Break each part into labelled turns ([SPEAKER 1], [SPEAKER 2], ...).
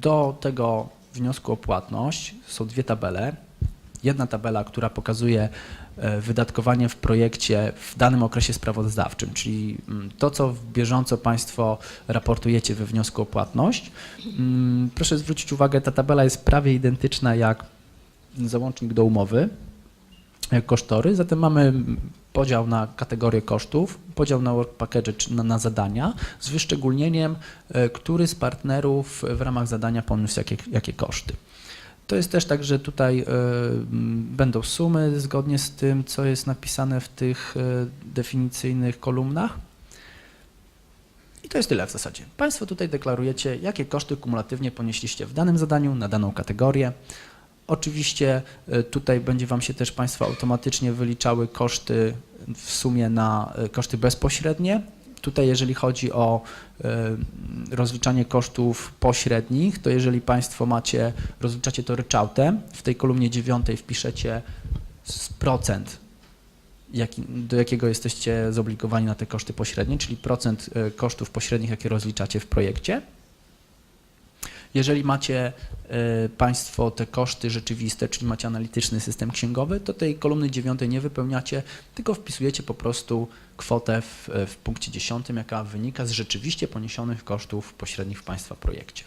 [SPEAKER 1] Do tego wniosku o płatność są dwie tabele. Jedna tabela, która pokazuje e, wydatkowanie w projekcie w danym okresie sprawozdawczym, czyli mm, to, co bieżąco Państwo raportujecie we wniosku o płatność. Mm, Proszę zwrócić uwagę, ta tabela jest prawie identyczna jak załącznik do umowy, kosztory, zatem mamy podział na kategorie kosztów, podział na work package czy na, na zadania z wyszczególnieniem, e, który z partnerów w ramach zadania poniósł jakie, jakie koszty. To jest też tak, że tutaj e, będą sumy zgodnie z tym, co jest napisane w tych e, definicyjnych kolumnach. I to jest tyle w zasadzie. Państwo tutaj deklarujecie, jakie koszty kumulatywnie ponieśliście w danym zadaniu na daną kategorię. Oczywiście e, tutaj będzie Wam się też Państwa automatycznie wyliczały koszty w sumie na e, koszty bezpośrednie. Tutaj jeżeli chodzi o e, rozliczanie kosztów pośrednich, to jeżeli Państwo macie, rozliczacie to ryczałtem, w tej kolumnie dziewiątej wpiszecie procent, do jakiego jesteście zobligowani na te koszty pośrednie, czyli procent e, kosztów pośrednich, jakie rozliczacie w projekcie. Jeżeli macie e, Państwo te koszty rzeczywiste, czyli macie analityczny system księgowy, to tej kolumny dziewiątej nie wypełniacie, tylko wpisujecie po prostu kwotę w, w punkcie dziesiątym, jaka wynika z rzeczywiście poniesionych kosztów pośrednich w Państwa projekcie.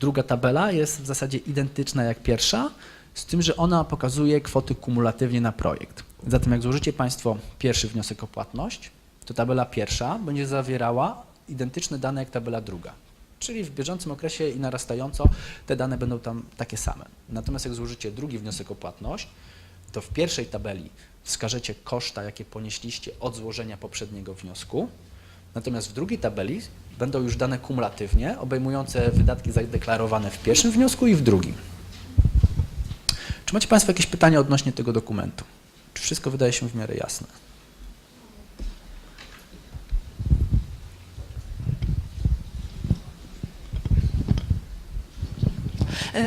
[SPEAKER 1] Druga tabela jest w zasadzie identyczna jak pierwsza, z tym, że ona pokazuje kwoty kumulatywnie na projekt. Zatem jak złożycie Państwo pierwszy wniosek o płatność, to tabela pierwsza będzie zawierała identyczne dane jak tabela druga. Czyli w bieżącym okresie i narastająco te dane będą tam takie same. Natomiast jak złożycie drugi wniosek o płatność, to w pierwszej tabeli wskażecie koszta, jakie ponieśliście od złożenia poprzedniego wniosku. Natomiast w drugiej tabeli będą już dane kumulatywnie, obejmujące wydatki zadeklarowane w pierwszym wniosku i w drugim. Czy macie Państwo jakieś pytania odnośnie tego dokumentu? Czy wszystko wydaje się w miarę jasne?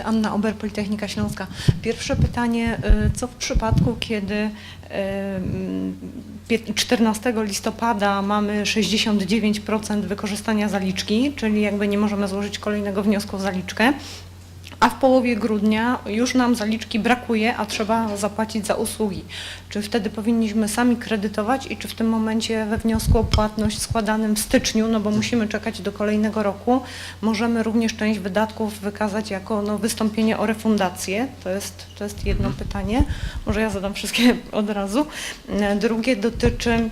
[SPEAKER 2] Anna Ober, Politechnika Śląska. Pierwsze pytanie, e, co w przypadku, kiedy e, mm, pię- 14 listopada mamy 69% wykorzystania zaliczki, czyli jakby nie możemy złożyć kolejnego wniosku o zaliczkę, a w połowie grudnia już nam zaliczki brakuje, a trzeba zapłacić za usługi. Czy wtedy powinniśmy sami kredytować i czy w tym momencie we wniosku o płatność składanym w styczniu, no bo musimy czekać do kolejnego roku, możemy również część wydatków wykazać jako no, wystąpienie o refundację? To jest, to jest jedno pytanie. Może ja zadam wszystkie od razu. E, Drugie dotyczy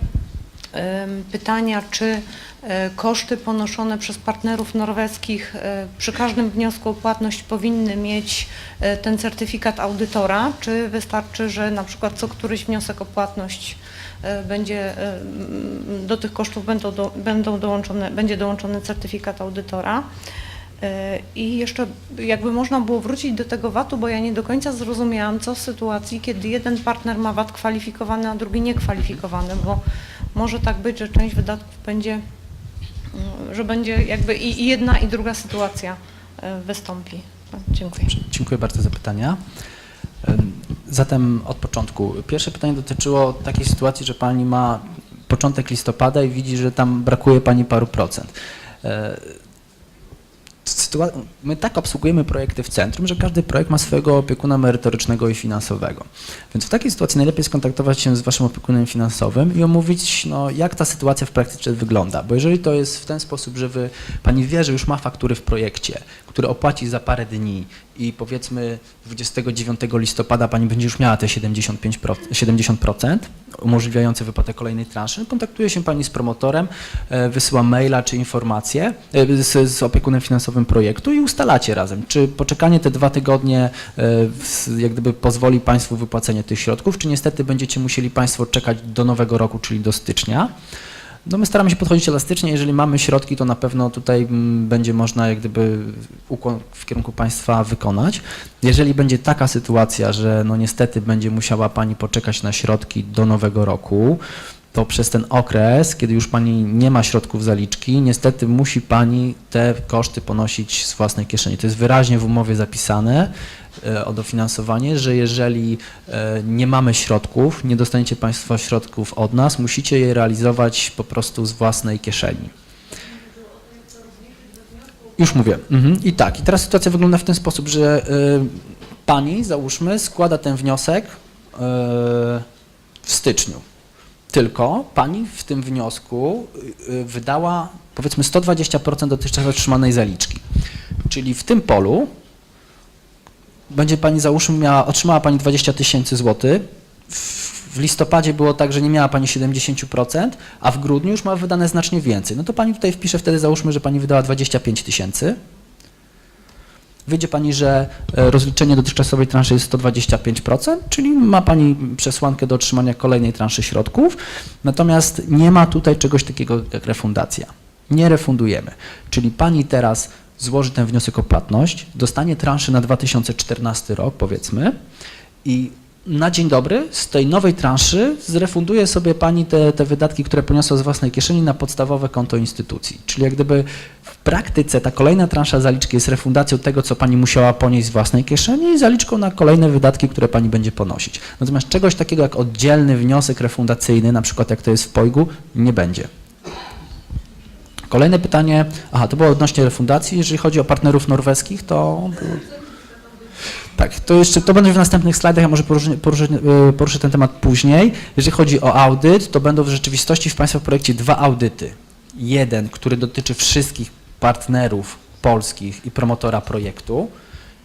[SPEAKER 2] pytania, czy e, koszty ponoszone przez partnerów norweskich e, przy każdym wniosku o płatność powinny mieć e, ten certyfikat audytora, czy wystarczy, że na przykład co któryś wniosek o płatność będzie, do tych kosztów będą, do, będą dołączone, będzie dołączony certyfikat audytora. I jeszcze jakby można było wrócić do tego VAT-u, bo ja nie do końca zrozumiałam, co w sytuacji, kiedy jeden partner ma VAT kwalifikowany, a drugi niekwalifikowany, bo może tak być, że część wydatków będzie, mm, że będzie jakby i jedna i druga sytuacja e, wystąpi. No, Dziękuję.
[SPEAKER 1] Dziękuję bardzo za pytania. Zatem od początku. Pierwsze pytanie dotyczyło takiej sytuacji, że Pani ma początek listopada i widzi, że tam brakuje Pani paru procent. My tak obsługujemy projekty w centrum, że każdy projekt ma swojego opiekuna merytorycznego i finansowego. Więc w takiej sytuacji najlepiej skontaktować się z Waszym opiekunem finansowym i omówić, no, jak ta sytuacja w praktyce wygląda. Bo jeżeli to jest w ten sposób, że wy, Pani wie, że już ma faktury w projekcie, które opłaci za parę dni i powiedzmy 29 listopada Pani będzie już miała te 75%, 70% umożliwiające wypłatę kolejnej transzy, kontaktuje się Pani z promotorem, e, wysyła maila czy informację e, z, z opiekunem finansowym projektu i ustalacie razem, czy poczekanie te dwa tygodnie e, jak gdyby pozwoli Państwu wypłacenie tych środków, czy niestety będziecie musieli Państwo czekać do nowego roku, czyli do stycznia. No my staramy się podchodzić elastycznie, jeżeli mamy środki, to na pewno tutaj mm, będzie można jak gdyby ukłon w kierunku państwa wykonać. Jeżeli będzie taka sytuacja, że no niestety będzie musiała Pani poczekać na środki do nowego roku, to przez ten okres, kiedy już Pani nie ma środków zaliczki, niestety musi Pani te koszty ponosić z własnej kieszeni. To jest wyraźnie w umowie zapisane o dofinansowanie, że jeżeli e, nie mamy środków, nie dostaniecie Państwo środków od nas, musicie je realizować po prostu z własnej kieszeni. Już mówię. Mhm. I tak, i teraz sytuacja wygląda w ten sposób, że y, pani, załóżmy, składa ten wniosek w styczniu. Tylko pani w tym wniosku wydała powiedzmy 120% dotychczas otrzymanej zaliczki. Czyli w tym polu będzie pani załóżmy miała, otrzymała pani 20 tysięcy złotych. W, listopadzie było tak, że nie miała pani 70%, a w grudniu już ma wydane znacznie więcej. No to pani tutaj wpisze wtedy załóżmy, że pani wydała 25 tysięcy. Wyjdzie pani, że e, rozliczenie dotychczasowej transzy jest 125%, czyli ma pani przesłankę do otrzymania kolejnej transzy środków, natomiast nie ma tutaj czegoś takiego jak refundacja. Nie refundujemy. Czyli pani teraz złoży ten wniosek o płatność, dostanie transzy na 2014 rok, powiedzmy, i na dzień dobry z tej nowej transzy zrefunduje sobie pani te, te wydatki, które poniosła z własnej kieszeni na podstawowe konto instytucji. Czyli jak gdyby w praktyce ta kolejna transza zaliczki jest refundacją tego, co pani musiała ponieść z własnej kieszeni i zaliczką na kolejne wydatki, które pani będzie ponosić. Natomiast czegoś takiego jak oddzielny wniosek refundacyjny, na przykład jak to jest w POIG-u, nie będzie. Kolejne pytanie, aha, to było odnośnie refundacji. Jeżeli chodzi o partnerów norweskich, to tak, to jeszcze to będzie w następnych slajdach, ja może poruszę, poruszę, e, poruszę ten temat później. Jeżeli chodzi o audyt, to będą w rzeczywistości w Państwa projekcie dwa audyty. Jeden, który dotyczy wszystkich partnerów polskich i promotora projektu.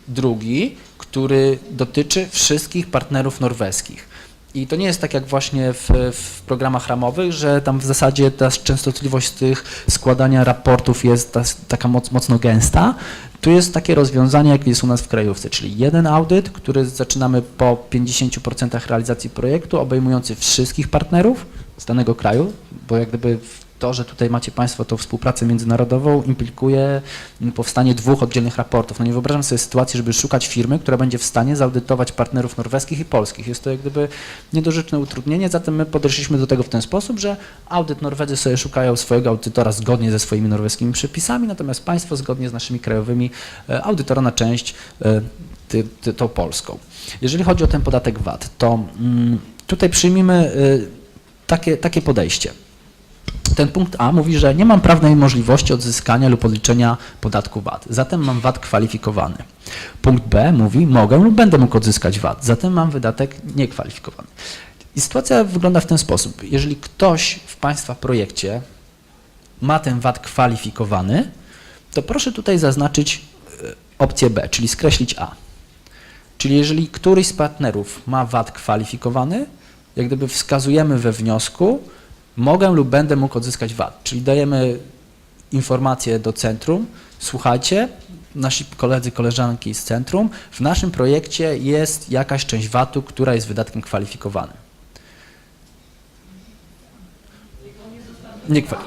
[SPEAKER 1] Drugi, który dotyczy wszystkich partnerów norweskich. I to nie jest tak jak właśnie w, w programach ramowych, że tam w zasadzie ta częstotliwość tych składania raportów jest ta, taka moc, mocno gęsta. Tu jest takie rozwiązanie, jak jest u nas w krajówce, czyli jeden audyt, który zaczynamy po 50% realizacji projektu, obejmujący wszystkich partnerów z danego kraju, bo jak gdyby to, że tutaj macie Państwo tą współpracę międzynarodową, implikuje powstanie dwóch oddzielnych raportów. No nie wyobrażam sobie sytuacji, żeby szukać firmy, która będzie w stanie zaudytować partnerów norweskich i polskich. Jest to jak gdyby niedorzeczne utrudnienie, zatem my podeszliśmy do tego w ten sposób, że audyt Norwedzy sobie szukają swojego audytora zgodnie ze swoimi norweskimi przepisami, natomiast Państwo zgodnie z naszymi krajowymi e, audytora na część e, ty, ty, tą polską. Jeżeli chodzi o ten podatek VAT, to mm, tutaj przyjmijmy e, takie, takie podejście. Ten punkt A mówi, że nie mam prawnej możliwości odzyskania lub odliczenia podatku VAT, zatem mam VAT kwalifikowany. Punkt B mówi, mogę lub będę mógł odzyskać VAT, zatem mam wydatek niekwalifikowany. I sytuacja wygląda w ten sposób. Jeżeli ktoś w Państwa projekcie ma ten VAT kwalifikowany, to proszę tutaj zaznaczyć e, opcję B, czyli skreślić A. Czyli jeżeli któryś z partnerów ma VAT kwalifikowany, jak gdyby wskazujemy we wniosku, mogę lub będę mógł odzyskać VAT. Czyli dajemy informację do centrum, słuchajcie, nasi koledzy, koleżanki z centrum, w naszym projekcie jest jakaś część VAT-u, która jest wydatkiem kwalifikowanym. Nie kwal-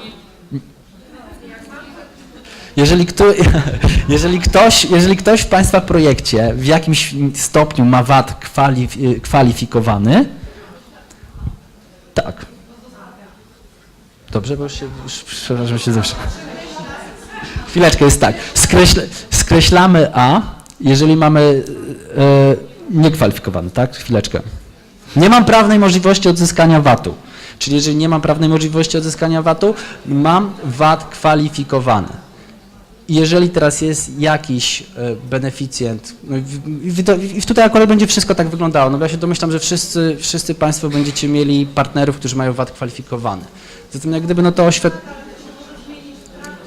[SPEAKER 1] jeżeli, kto, jeżeli, ktoś, jeżeli ktoś w Państwa projekcie w jakimś stopniu ma VAT kwalif, kwalifikowany, tak. Dobrze, bo już się, już, przepraszam, się zawsze. Chwileczkę, jest tak. Skreśl, skreślamy A, jeżeli mamy e, niekwalifikowany, tak? Chwileczkę. Nie mam prawnej możliwości odzyskania VAT-u. Czyli jeżeli nie mam prawnej możliwości odzyskania VAT-u, mam VAT kwalifikowany. Jeżeli teraz jest jakiś e, beneficjent, no i tutaj akurat będzie wszystko tak wyglądało, no ja się domyślam, że wszyscy, wszyscy Państwo będziecie mieli partnerów, którzy mają VAT kwalifikowany. Zatem jak gdyby no to oświat...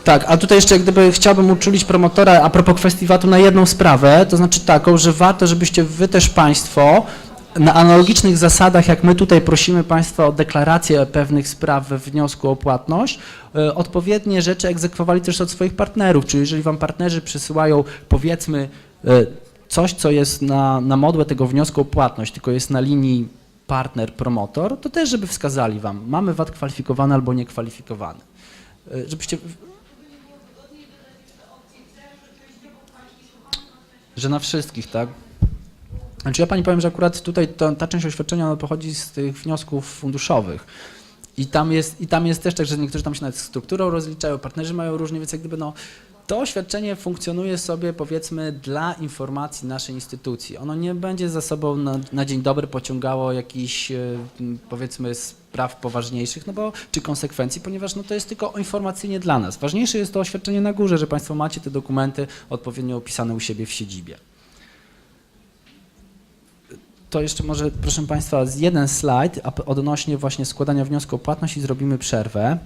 [SPEAKER 1] Tak, a tutaj jeszcze jak gdyby chciałbym uczulić promotora a propos kwestii VAT-u na jedną sprawę, to znaczy taką, że warto, żebyście Wy też Państwo na analogicznych zasadach, jak my tutaj prosimy Państwa o deklarację pewnych spraw we wniosku o płatność, e, odpowiednie rzeczy egzekwowali też od swoich partnerów. Czyli jeżeli Wam partnerzy przysyłają powiedzmy e, coś, co jest na, na modłę tego wniosku o płatność, tylko jest na linii partner-promotor, to też żeby wskazali Wam, mamy VAT kwalifikowany albo niekwalifikowany. E, Żebyście... Że na wszystkich, tak? Znaczy ja pani powiem, że akurat tutaj to, ta część oświadczenia pochodzi z tych wniosków funduszowych. I tam, jest, I tam jest też tak, że niektórzy tam się nawet strukturą rozliczają, partnerzy mają różnie, więc jak gdyby no, to oświadczenie funkcjonuje sobie powiedzmy dla informacji naszej instytucji. Ono nie będzie za sobą na, na dzień dobry pociągało jakichś e, powiedzmy spraw poważniejszych, no bo czy konsekwencji, ponieważ no to jest tylko informacyjnie dla nas. Ważniejsze jest to oświadczenie na górze, że Państwo macie te dokumenty odpowiednio opisane u siebie w siedzibie. To jeszcze może, proszę Państwa, jeden slajd odnośnie właśnie składania wniosku o płatność i zrobimy przerwę.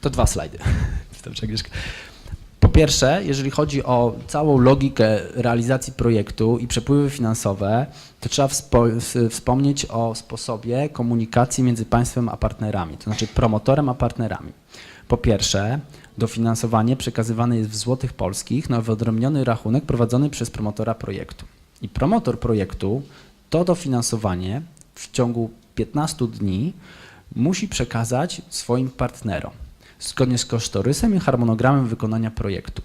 [SPEAKER 1] To dwa slajdy. Po pierwsze, jeżeli chodzi o całą logikę realizacji projektu i przepływy finansowe, to trzeba wspomnieć o sposobie komunikacji między państwem a partnerami, to znaczy promotorem a partnerami. Po pierwsze, dofinansowanie przekazywane jest w złotych polskich na wyodrębniony rachunek prowadzony przez promotora projektu. I promotor projektu to dofinansowanie w ciągu 15 dni musi przekazać swoim partnerom zgodnie z kosztorysem i harmonogramem wykonania projektu.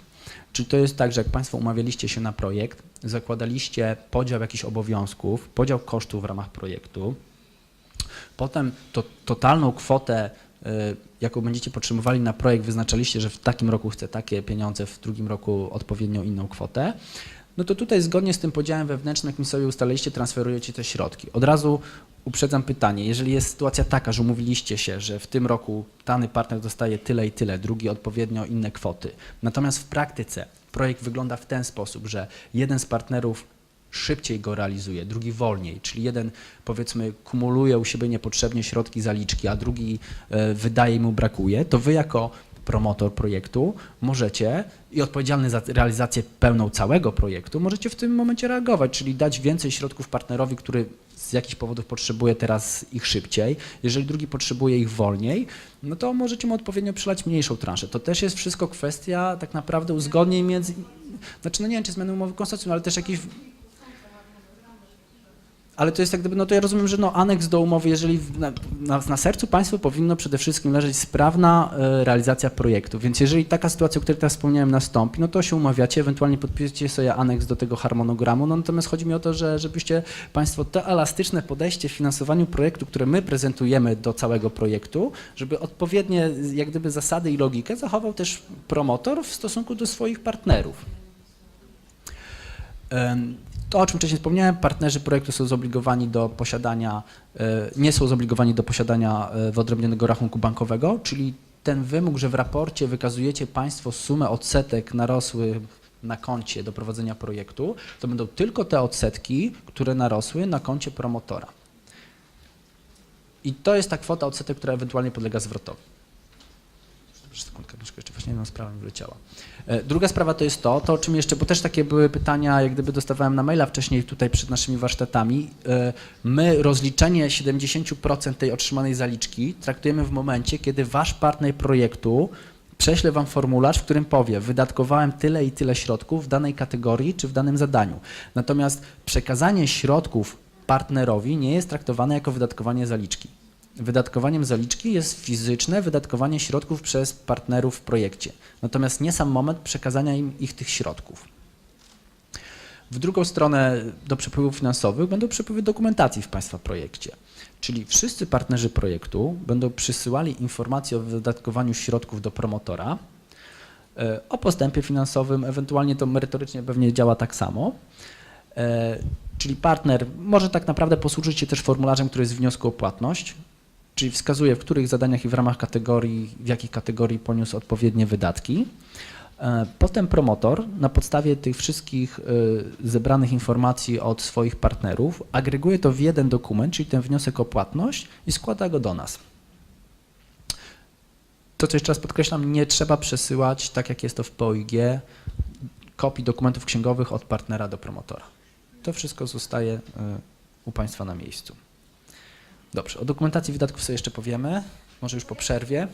[SPEAKER 1] Czyli to jest tak, że jak Państwo umawialiście się na projekt, zakładaliście podział jakichś obowiązków, podział kosztów w ramach projektu, potem to totalną kwotę, y, jaką będziecie potrzebowali na projekt, wyznaczaliście, że w takim roku chcę takie pieniądze, w drugim roku odpowiednio inną kwotę, no to tutaj zgodnie z tym podziałem wewnętrznym, jakim sobie ustaliliście, transferujecie te środki. Od razu uprzedzam pytanie, jeżeli jest sytuacja taka, że umówiliście się, że w tym roku dany partner dostaje tyle i tyle, drugi odpowiednio inne kwoty, natomiast w praktyce projekt wygląda w ten sposób, że jeden z partnerów szybciej go realizuje, drugi wolniej, czyli jeden powiedzmy kumuluje u siebie niepotrzebnie środki zaliczki, a drugi e, wydaje mu brakuje, to wy jako promotor projektu możecie i odpowiedzialny za realizację pełną całego projektu, możecie w tym momencie reagować, czyli dać więcej środków partnerowi, który z jakichś powodów potrzebuje teraz ich szybciej. Jeżeli drugi potrzebuje ich wolniej, no to możecie mu odpowiednio przylać mniejszą transzę. To też jest wszystko kwestia tak naprawdę uzgodnień między... Znaczy, no nie wiem, czy zmiany umowy konsorcjum, ale też jakiś ale to jest jak gdyby, no to ja rozumiem, że no aneks do umowy, jeżeli na, na, na sercu państwu powinno przede wszystkim leżeć sprawna e, realizacja projektu, więc jeżeli taka sytuacja, o której teraz wspomniałem nastąpi, no to się umawiacie, ewentualnie podpiszecie sobie aneks do tego harmonogramu, no natomiast chodzi mi o to, że żebyście państwo to elastyczne podejście w finansowaniu projektu, które my prezentujemy do całego projektu, żeby odpowiednie jak gdyby zasady i logikę zachował też promotor w stosunku do swoich partnerów. To, o czym wcześniej wspomniałem, partnerzy projektu są zobligowani do posiadania, e, nie są zobligowani do posiadania e, wyodrębnionego rachunku bankowego, czyli ten wymóg, że w raporcie wykazujecie Państwo sumę odsetek narosłych na koncie do prowadzenia projektu, to będą tylko te odsetki, które narosły na koncie promotora. I to jest ta kwota odsetek, która ewentualnie podlega zwrotowi. Sekundkę, Agnieszko, jeszcze właśnie jedną sprawę mi wyleciała. E, Druga sprawa to jest to, to o czym jeszcze, bo też takie były pytania, jak gdyby dostawałem na maila wcześniej tutaj przed naszymi warsztatami. E, My rozliczenie 70% tej otrzymanej zaliczki traktujemy w momencie, kiedy wasz partner projektu prześle wam formularz, w którym powie, wydatkowałem tyle i tyle środków w danej kategorii czy w danym zadaniu. Natomiast przekazanie środków partnerowi nie jest traktowane jako wydatkowanie zaliczki. Wydatkowaniem zaliczki jest fizyczne wydatkowanie środków przez partnerów w projekcie, natomiast nie sam moment przekazania im ich tych środków. W drugą stronę do przepływów finansowych będą przepływy dokumentacji w Państwa projekcie. Czyli wszyscy partnerzy projektu będą przysyłali informacje o wydatkowaniu środków do promotora, e, o postępie finansowym, ewentualnie to merytorycznie pewnie działa tak samo. E, Czyli partner może tak naprawdę posłużyć się też formularzem, który jest w wniosku o płatność, czyli wskazuje w których zadaniach i w ramach kategorii, w jakich kategorii poniósł odpowiednie wydatki. E, Potem promotor na podstawie tych wszystkich e, zebranych informacji od swoich partnerów agreguje to w jeden dokument, czyli ten wniosek o płatność i składa go do nas. To, co jeszcze raz podkreślam, nie trzeba przesyłać, tak jak jest to w POIG, kopii dokumentów księgowych od partnera do promotora. To wszystko zostaje e, u Państwa na miejscu. Dobrze, o dokumentacji wydatków sobie jeszcze powiemy, może już po przerwie.